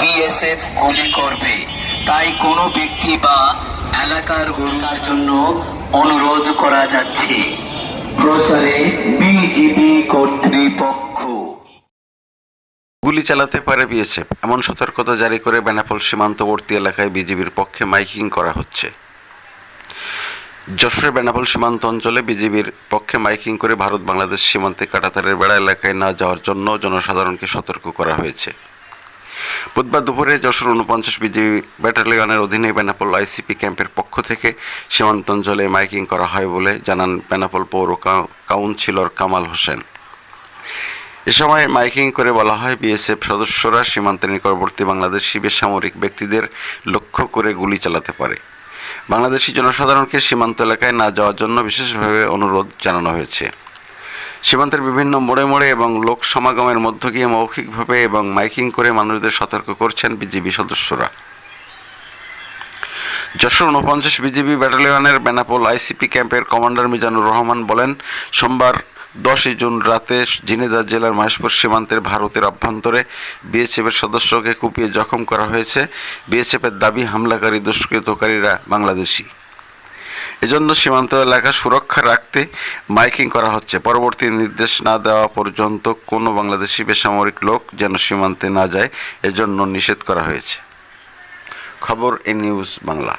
BSF গুলি করবে। তাই কোনো ব্যক্তি বা এলাকার জন্য অনুরোধ করা যাচ্ছে। প্রচারে বিজিবি কর্তৃপক্ষ। গুলি চালাতে পারে বিএসএফ এমন সতর্কতা জারি করে বেনাপোল সীমান্তবর্তী এলাকায় বিজিবির পক্ষে মাইকিং করা হচ্ছে। যশোরের বেনাপোল সীমান্ত অঞ্চলে বিজিবির পক্ষে মাইকিং করে ভারত বাংলাদেশ সীমান্তে কাটাতারের বেড়া এলাকায় না যাওয়ার জন্য জনসাধারণকে সতর্ক করা হয়েছে। বুধবার দুপুরে যশোর উনপঞ্চাশ বিজিবি ব্যাটালিয়নের অধীনে বেনাপোল আইসিপি ক্যাম্পের পক্ষ থেকে সীমান্ত অঞ্চলে মাইকিং করা হয় বলে জানান বেনাপোল পৌর কাউন্সিলর কামাল হোসেন। এ সময় মাইকিং করে বলা হয় বিএসএফ সদস্যরা সীমান্তের নিকটবর্তী বাংলাদেশি বেসামরিক ব্যক্তিদের লক্ষ্য করে গুলি চালাতে পারে। বাংলাদেশি জনসাধারণকে সীমান্ত এলাকায় না যাওয়ার জন্য বিশেষভাবে অনুরোধ জানানো হয়েছে। সীমান্তের বিভিন্ন মোড়ে মোড়ে এবং লোক সমাগমের মধ্য গিয়ে মৌখিকভাবে এবং মাইকিং করে মানুষদের সতর্ক করছেন বিজিবি সদস্যরা। যশোর উনপঞ্চাশ বিজিবি ব্যাটালিয়নের বেনাপোল আইসিপি ক্যাম্পের কমান্ডার মিজানুর রহমান বলেন, সোমবার দশই জুন রাতে ঝিনেদা জেলার মহেশপুর সীমান্তের ভারতের অভ্যন্তরে বিএসএফের সদস্যকে কুপিয়ে জখম করা হয়েছে। বিএসএফের দাবি, হামলাকারী, দুষ্কৃতকারীরা বাংলাদেশি। এজন্য সীমান্ত এলাকা সুরক্ষা রাখতে মাইকিং করা হচ্ছে। পরবর্তী নির্দেশ না দেওয়া পর্যন্ত কোনো বাংলাদেশি বেসামরিক লোক যেন সীমান্তে না যায়, এজন্য নিষেধ করা হয়েছে। খবর এ নিউজ বাংলা।